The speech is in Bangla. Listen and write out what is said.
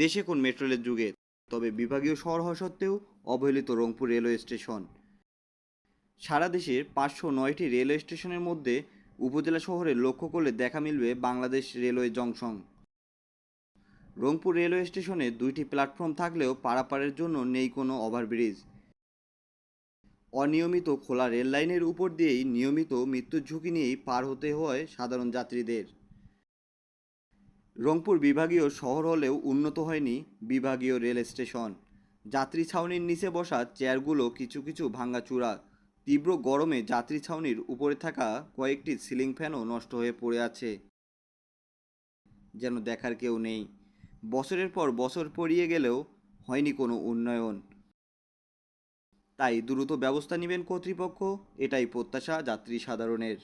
দেশে কোন মেট্রো রেলের যুগে, তবে বিভাগীয় শহর হওয়া সত্ত্বেও অবহেলিত রংপুর রেলওয়ে স্টেশন। সারা দেশের পাঁচশো নয়টি রেলওয়ে স্টেশনের মধ্যে উপজেলা শহরে লক্ষ্য করলে দেখা মিলবে Bangladesh railway junction. Rangpur railway স্টেশনে দুইটি প্ল্যাটফর্ম থাকলেও পারাপারের জন্য নেই কোনো ওভারব্রিজ। অনিয়মিত খোলা রেল লাইনের উপর দিয়েই নিয়মিত মৃত্যুর ঝুঁকি নিয়েই পার হতে হয় সাধারণ যাত্রীদের। রংপুর বিভাগীয় শহর হলেও উন্নত হয়নি বিভাগীয় রেল স্টেশন। যাত্রী ছাউনির নিচে বসা চেয়ারগুলো কিছু কিছু ভাঙাচূড়া তীব্র গরমে যাত্রী ছাউনির উপরে থাকা কয়েকটি সিলিং ফ্যানও নষ্ট হয়ে পড়ে আছে। যেন দেখার কেউ নেই। বছরের পর বছর পড়িয়ে গেলেও হয়নি কোনো উন্নয়ন। তাই দ্রুত ব্যবস্থা নেবেন কর্তৃপক্ষ, এটাই প্রত্যাশা যাত্রী সাধারণের।